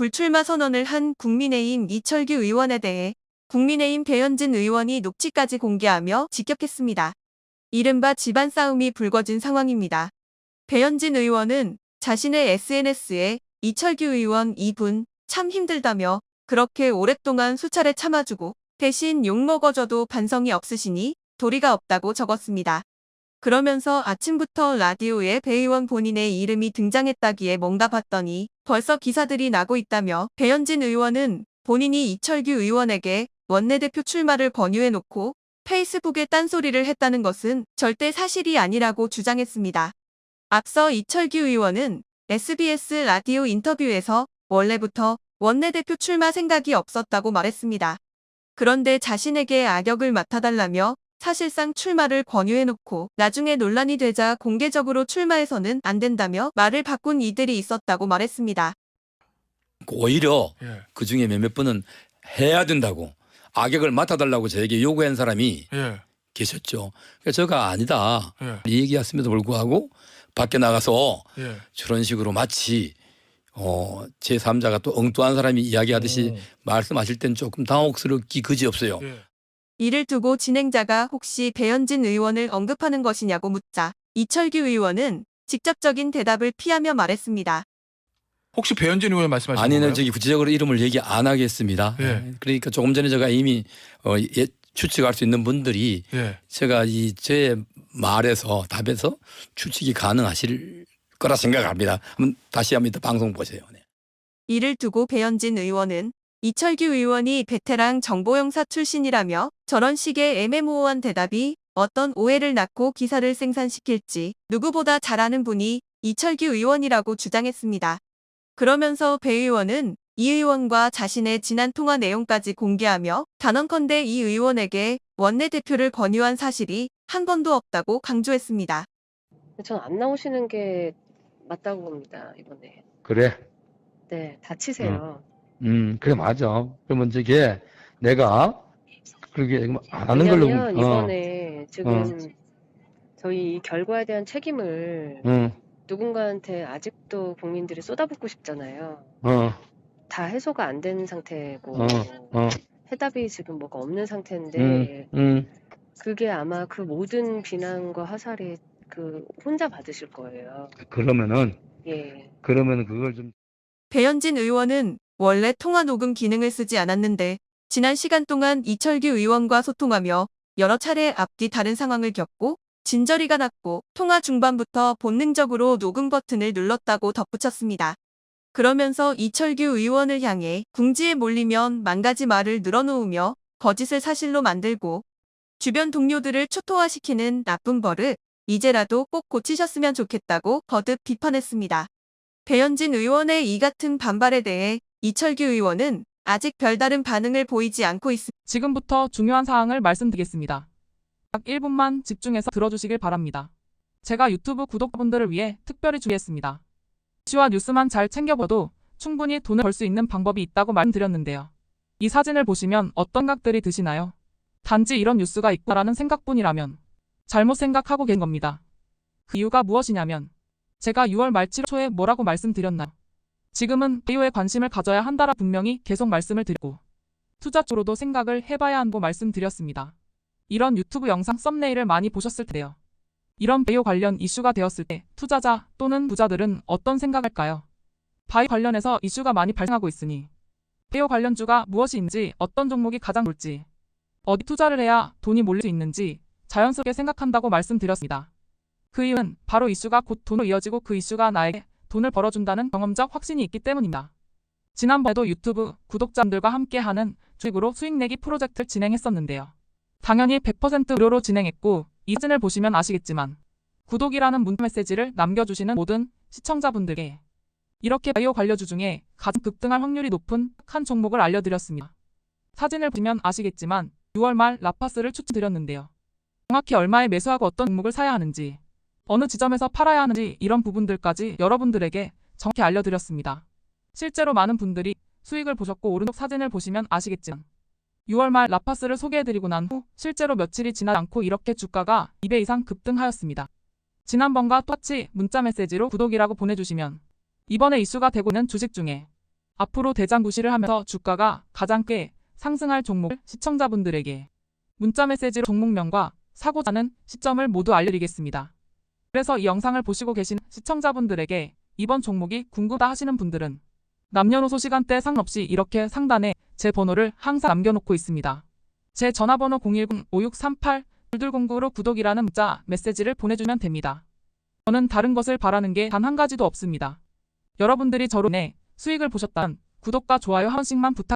불출마 선언을 한 국민의힘 이철규 의원에 대해 국민의힘 배현진 의원이 녹취까지 공개하며 직격했습니다. 이른바 집안 싸움이 불거진 상황입니다. 배현진 의원은 자신의 SNS에 이철규 의원 이분 참 힘들다며 그렇게 오랫동안 수차례 참아주고 대신 욕먹어줘도 반성이 없으시니 도리가 없다고 적었습니다. 그러면서 아침부터 라디오에 배 의원 본인의 이름이 등장했다기에 뭔가 봤더니 벌써 기사들이 나고 있다며 배현진 의원은 본인이 이철규 의원에게 원내대표 출마를 권유해놓고 페이스북에 딴소리를 했다는 것은 절대 사실이 아니라고 주장했습니다. 앞서 이철규 의원은 SBS 라디오 인터뷰에서 원래부터 원내대표 출마 생각이 없었다고 말했습니다. 그런데 자신에게 악역을 맡아달라며 사실상 출마를 권유해놓고 나중에 논란이 되자 공개적으로 출마해서는 안 된다며 말을 바꾼 이들이 있었다고 말했습니다. 오히려 예. 그 중에 몇몇 분은 해야 된다고 악역을 맡아달라고 저에게 요구한 사람이 예. 계셨죠. 그러니까 저가 아니다. 예. 이 얘기였음에도 불구하고 밖에 나가서 예. 저런 식으로 마치 어, 제3자가 또 엉뚱한 사람이 이야기하듯이 말씀하실 땐 조금 당혹스럽기 그지없어요. 예. 이를 두고 진행자가 혹시 배현진 의원을 언급하는 것이냐고 묻자 이철규 의원은 직접적인 대답을 피하며 말했습니다. 혹시 배현진 의원 말씀하시는 아니는 건가요? 저기 구체적으로 이름을 얘기 안 하겠습니다. 예. 그러니까 조금 전에 제가 이미 어, 예, 추측할 수 있는 분들이 예. 제가 이 제 말에서 답에서 추측이 가능하실 거라 생각합니다. 한번 다시 한번 이따 방송 보세요. 네. 이를 두고 배현진 의원은 이철규 의원이 베테랑 정보영사 출신이라며 저런 식의 애매모호한 대답이 어떤 오해를 낳고 기사를 생산시킬지 누구보다 잘 아는 분이 이철규 의원이라고 주장했습니다. 그러면서 배 의원은 이 의원과 자신의 지난 통화 내용까지 공개하며 단언컨대 이 의원에게 원내대표를 권유한 사실이 한 번도 없다고 강조했습니다. 전 안 나오시는 게 맞다고 봅니다, 이번에. 그래. 네, 다치세요. 음, 그래, 맞아. 그러면 저게 내가 그렇게 안 하는 걸로. 왜냐면 어, 이번에 지금 저희 이 결과에 대한 책임을 응, 누군가한테 아직도 국민들이 쏟아붓고 싶잖아요. 어, 다 해소가 안 된 상태고 어, 어. 해답이 지금 뭐가 없는 상태인데 응, 응. 그게 아마 그 모든 비난과 화살이 그 혼자 받으실 거예요. 그러면은, 예. 그러면은 그걸 좀 배현진 의원은 원래 통화 녹음 기능을 쓰지 않았는데 지난 시간 동안 이철규 의원과 소통하며 여러 차례 앞뒤 다른 상황을 겪고 진저리가 났고 통화 중반부터 본능적으로 녹음 버튼을 눌렀다고 덧붙였습니다. 그러면서 이철규 의원을 향해 궁지에 몰리면 만가지 말을 늘어놓으며 거짓을 사실로 만들고 주변 동료들을 초토화시키는 나쁜 버릇 이제라도 꼭 고치셨으면 좋겠다고 거듭 비판했습니다. 배현진 의원의 이 같은 반발에 대해 이철규 의원은 아직 별다른 반응을 보이지 않고 있습니다. 지금부터 중요한 사항을 말씀드리겠습니다. 약 1분만 집중해서 들어주시길 바랍니다. 제가 유튜브 구독자분들을 위해 특별히 준비했습니다. 이슈와 뉴스만 잘 챙겨봐도 충분히 돈을 벌 수 있는 방법이 있다고 말씀드렸는데요. 이 사진을 보시면 어떤 각들이 드시나요? 단지 이런 뉴스가 있구나라는 생각뿐이라면 잘못 생각하고 계신 겁니다. 그 이유가 무엇이냐면 제가 6월 말 7월 초에 뭐라고 말씀드렸나요? 지금은 바이오에 관심을 가져야 한다라 분명히 계속 말씀을 드리고 투자 쪽으로도 생각을 해봐야 한다고 말씀드렸습니다. 이런 유튜브 영상 썸네일을 많이 보셨을 텐데요. 이런 바이오 관련 이슈가 되었을 때 투자자 또는 부자들은 어떤 생각할까요? 바이오 관련해서 이슈가 많이 발생하고 있으니 바이오 관련주가 무엇이 있는지 어떤 종목이 가장 좋을지 어디 투자를 해야 돈이 몰릴 수 있는지 자연스럽게 생각한다고 말씀드렸습니다. 그 이유는 바로 이슈가 곧 돈으로 이어지고 그 이슈가 나에게 돈을 벌어준다는 경험적 확신이 있기 때문입니다. 지난번에도 유튜브 구독자분들과 함께하는 주식으로 수익 내기 프로젝트를 진행했었는데요. 당연히 100% 무료로 진행했고 이 사진을 보시면 아시겠지만 구독이라는 문자 메시지를 남겨주시는 모든 시청자분들께 이렇게 바이오 관련주 중에 가장 급등할 확률이 높은 한 종목을 알려드렸습니다. 사진을 보시면 아시겠지만 6월 말 라파스를 추천드렸는데요. 정확히 얼마에 매수하고 어떤 종목을 사야 하는지 어느 지점에서 팔아야 하는지 이런 부분들까지 여러분들에게 정확히 알려드렸습니다. 실제로 많은 분들이 수익을 보셨고 오른쪽 사진을 보시면 아시겠지만 6월 말 라파스를 소개해드리고 난 후 실제로 며칠이 지나지 않고 이렇게 주가가 2배 이상 급등하였습니다. 지난번과 똑같이 문자 메시지로 구독이라고 보내주시면 이번에 이슈가 되고 있는 주식 중에 앞으로 대장 구시를 하면서 주가가 가장 꽤 상승할 종목 시청자분들에게 문자 메시지로 종목명과 사고자는 시점을 모두 알려드리겠습니다. 그래서 이 영상을 보시고 계신 시청자분들에게 이번 종목이 궁금하다 하시는 분들은 남녀노소 시간대 상관없이 이렇게 상단에 제 번호를 항상 남겨놓고 있습니다. 제 전화번호 010-5638-2209로 구독이라는 문자 메시지를 보내주면 됩니다. 저는 다른 것을 바라는 게 단 한 가지도 없습니다. 여러분들이 저로 인해 수익을 보셨다면 구독과 좋아요 한 번씩만 부탁드립니다.